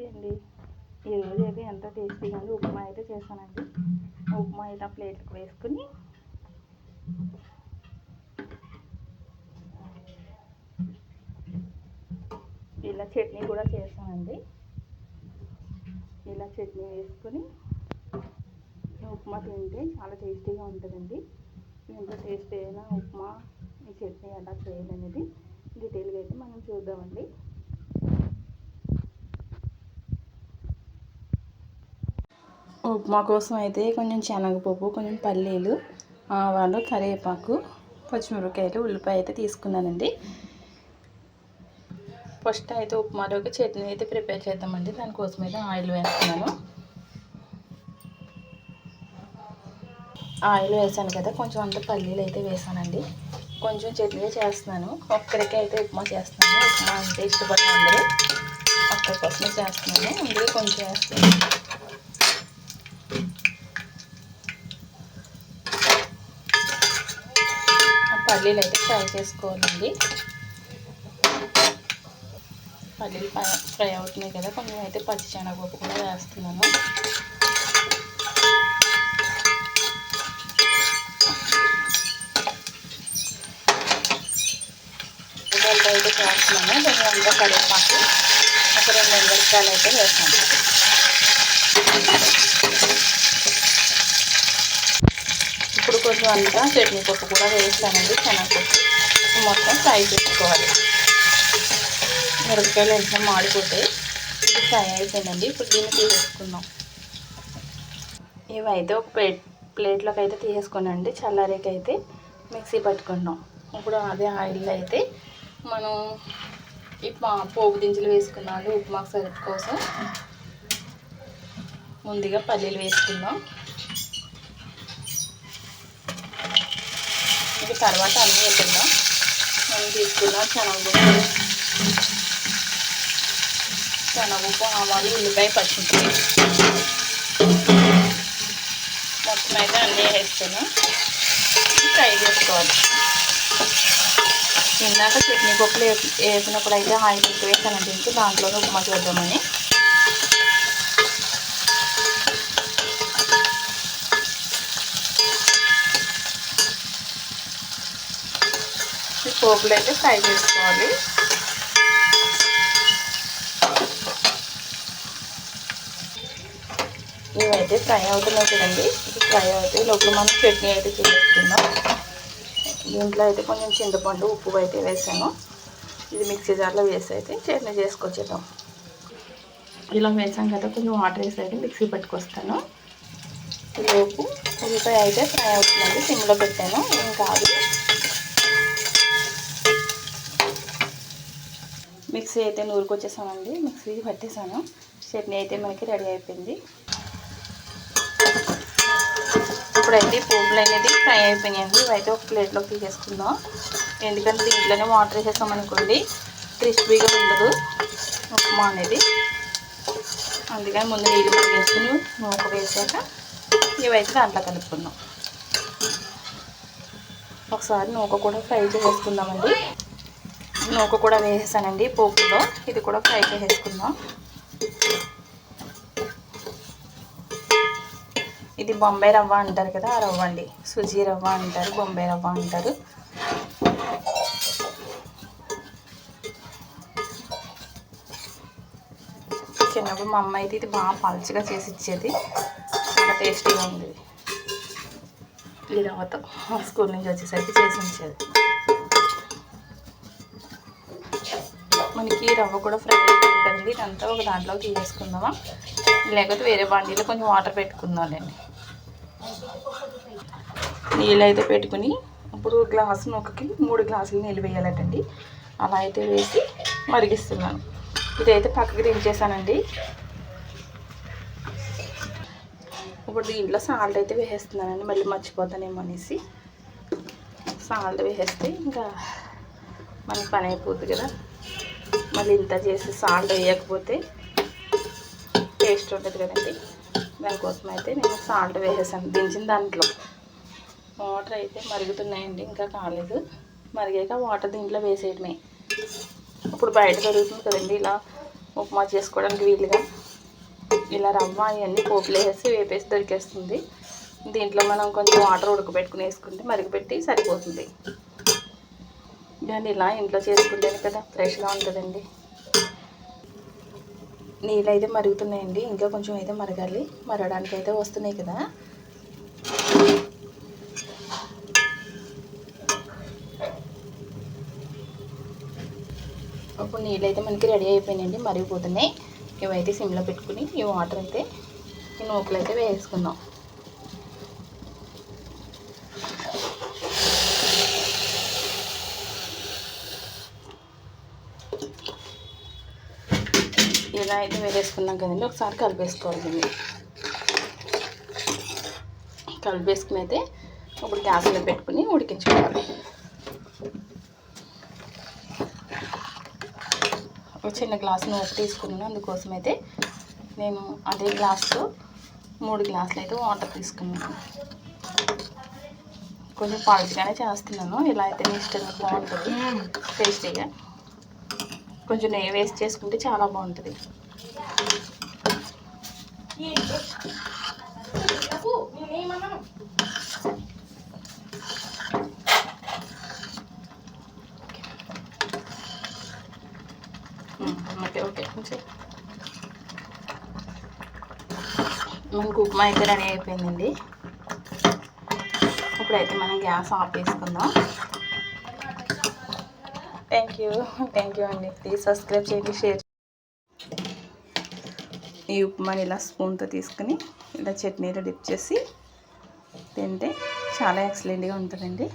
నమస్తే అండి ఈరోజు అయితే ఎంత టేస్టీ ఉంది ఉప్మా అయితే చేశానండి. ఉప్మా ఇలా ప్లేట్కి వేసుకుని ఇలా చట్నీ కూడా చేశానండి. ఇలా చట్నీ వేసుకొని ఉప్మా తింటే చాలా టేస్టీగా ఉంటుందండి. ఎంత టేస్ట్ అయినా ఉప్మా ఈ చట్నీ ఎలా చేయాలనేది డీటెయిల్గా అయితే మనం చూద్దామండి ఉప్మా కోసం అయితే కొంచెం శనగపప్పు కొంచెం పల్లీలు ఆవాలు కరివేపాకు పచ్చిమిరపకాయలు ఉల్లిపాయ అయితే తీసుకున్నానండి. ఫస్ట్ అయితే ఉప్మాలోకి చట్నీ అయితే ప్రిపేర్ చేద్దామండి. దానికోసం అయితే ఆయిల్ వేస్తున్నాను. ఆయిల్ వేసాను కదా కొంచెం అంత పల్లీలు అయితే వేసానండి. కొంచెం చట్నీ చేస్తున్నాను. ఒక్కరికి అయితే ఉప్మా చేస్తున్నాను. ఉప్మా అంటే ఇష్టపడిన అందరూ ఒక్కరి కోసమే చేస్తున్నాను. అందుకే కొంచెం వేస్తున్నాను. పల్లీలు అయితే ఫ్రై చేసుకోవాలండి. పల్లీలు ఫ్రై అవుతున్నాయి కదా కొంచెం అయితే పచ్చిశనగపప్పు కూడా వేస్తున్నాము ఉల్లిపాయలు అయితే చేస్తున్నాను దాని అంతా కరివేపాకు ఒక రెండు మిరపకాయలు అయితే వేస్తాను ఇప్పుడు కొంచెం అంతా చట్నీ పప్పు కూడా వేస్తానండి. శనగపప్పు మొత్తం ఫ్రై చేసుకోవాలి. మిరపకాయలు ఎంత మాడిపోతే ఇది ఫ్రై అయిపోయిందండి. ఇప్పుడు దీన్ని తీసేసుకుందాం. ఇవైతే ఒక ప్లేట్ ప్లేట్లోకి అయితే తీసేసుకోనండి చల్లారేకైతే మిక్సీ పట్టుకుంటాం ఇప్పుడు అదే ఆయిల్ అయితే మనం ఉప్మా పోపు దించులు వేసుకున్నాను. ఉప్మా సరుకు కోసం ముందుగా పల్లీలు వేసుకుందాం. ఇది తర్వాత అన్నీ వేద్దాం. మనం తీసుకున్నాం శనగపప్పు శనగపప్పు ఆవాలు ఉల్లిపాయ పచ్చిమిర్చి. మొత్తం అయితే అన్నీ వేస్తాను ఫ్రై చేసుకోవాలి ఇందాక చట్నీ పప్పులు వేసినప్పుడు అయితే ఆయిల్ ఎక్కువ వేసానంటే ఇంకా దాంట్లోనే ఉప్మా చేద్దామని. పోపులు అయితే ఫ్రై చేసుకోవాలి. ఇవైతే ఫ్రై అవుతున్నాయి కదండి. ఇది ఫ్రై అవుతాయి లోపల మనం చట్నీ అయితే చేసేసుకుందాం. దీంట్లో అయితే కొంచెం చింతపండు ఉప్పు అయితే వేసాను. ఇది మిక్సీ జార్లో వేసి అయితే చట్నీ చేసుకొచ్చేద్దాం. ఇలా వేసాం కదా కొంచెం వాటర్ వేసి అయితే మిక్సీ పట్టుకొస్తాను. లోపు ఉల్లిపాయ అయితే ఫ్రై అవుతుందండి సిమ్లో పెట్టాను. ఏం కాదు. మిక్సీ అయితే నూరుకొచ్చేసామండి. మిక్సీ పట్టేసాను. చట్నీ అయితే మనకి రెడీ అయిపోయింది. ఇప్పుడైతే పువ్వులు అనేది ఫ్రై అయిపోయినాయండి. ఇవైతే ఒక ప్లేట్లోకి తీసేసుకుందాం. ఎందుకంటే దీంట్లోనే వాటర్ వేసేసామనుకోండి క్రిస్పీగా ఉండదు ఉప్మా అనేది. అందుకని ముందు నీళ్ళు వేసుకుని నూక వేసాక ఇవైతే దాంట్లో కలుపుకుందాం. ఒకసారి నూక కూడా ఫ్రై చేసుకుందామండి నూక కూడా వేసేసానండి పోపులో. ఇది కూడా ఫ్రై చేసేసుకుందాం. ఇది బొంబాయి రవ్వ అంటారు కదా ఆ రవ్వ అండి. సుజీ రవ్వ అంటారు బొంబాయి రవ్వ అంటారు. చిన్నప్పుడు మా అమ్మ అయితే ఇది బాగా పలచగా చేసి ఇచ్చేది. చాలా టేస్టీగా ఉంది. ఈ రవ్వతో స్కూల్ నుంచి వచ్చేసరికి చేసి ఉంచేది. మనకి రవ్వ కూడా ఫ్రై అయిపోయింది ఇదంతా ఒక దాంట్లోకి తీసేసుకుందామా? లేకపోతే వేరే బండిలో కొంచెం వాటర్ పెట్టుకుందాంలేండి. నీళ్ళు అయితే పెట్టుకుని ఇప్పుడు గ్లాస్ నొక్కకి మూడు గ్లాసులు నీళ్ళు వేయాలటండి. అలా అయితే వేసి మరిగిస్తున్నాను. ఇదైతే పక్కకి దించేసానండి. ఇప్పుడు దీంట్లో సాల్ట్ అయితే వేసేస్తున్నానండి. మళ్ళీ మర్చిపోతానేమో అనేసి. సాల్ట్ వేసేస్తే ఇంకా మనకి పని అయిపోద్ది కదా. మళ్ళీ ఇంత చేసి సాల్ట్ వేయకపోతే టేస్ట్ ఉంటుంది కదండి. దానికోసం అయితే నేను సాల్ట్ వేసేసాను. దించిన దాంట్లో వాటర్ అయితే మరుగుతున్నాయండి ఇంకా కాలేదు. మరిగాక వాటర్ దీంట్లో వేసేయడమే. ఇప్పుడు బయట దొరుకుతుంది కదండి ఇలా ఉప్మా చేసుకోవడానికి వీలుగా. ఇలా రవ్వ అవన్నీ పోపులు వేసి వేపేసి దొరికేస్తుంది. దీంట్లో మనం కొంచెం వాటర్ ఉడకబెట్టుకుని వేసుకుంటే మరిగిపెట్టి సరిపోతుంది. దాన్ని ఇలా ఇంట్లో చేసుకుంటేనే కదా ఫ్రెష్గా ఉంటుందండి. నీళ్ళు అయితే మరుగుతున్నాయండి. ఇంకా కొంచెం అయితే మరగాలి. మరగడానికి అయితే వస్తున్నాయి కదా. ఇప్పుడు నీళ్ళు అయితే మనకి రెడీ అయిపోయినాయండి. మరిగిపోతున్నాయి. ఇవైతే సిమ్లో పెట్టుకుని ఈ వాటర్ అయితే ఈ నూకలు అయితే వేసుకుందాం. ఇలా అయితే వేరేసుకున్నాం కదండి. ఒకసారి కలిపేసుకోవాలి దీన్ని కలిపేసుకుని అయితే ఇప్పుడు గ్యాస్ మీద పెట్టుకుని ఉడికించుకోవాలి. ఒక చిన్న గ్లాస్ నూనె తీసుకున్నాను. అందుకోసం అయితే నేను అదే గ్లాస్తో మూడు గ్లాసులు అయితే వాటర్ తీసుకున్నాను. కొంచెం పలుచగానే చేస్తున్నాను. ఇలా అయితే ఇష్టంగా బాగుంటుంది. టేస్టీగా. కొంచెం నెయ్యి వేస్ట్ చేసుకుంటే చాలా బాగుంటుంది. ఓకే ఓకే మనకు ఉప్మా అయితే రెడీ అయిపోయిందండి. ఇప్పుడైతే మనం గ్యాస్ ఆఫ్ చేసుకుందాం. థ్యాంక్ యూ థ్యాంక్ యూ అండి. ప్లీజ్ సబ్స్క్రైబ్ చేయండి షేర్ ఈ ఉప్మాని ఇలా స్పూన్తో తీసుకుని ఇలా చట్నీలో డిప్ చేసి తింటే చాలా ఎక్సలెంట్గా ఉంటుందండి.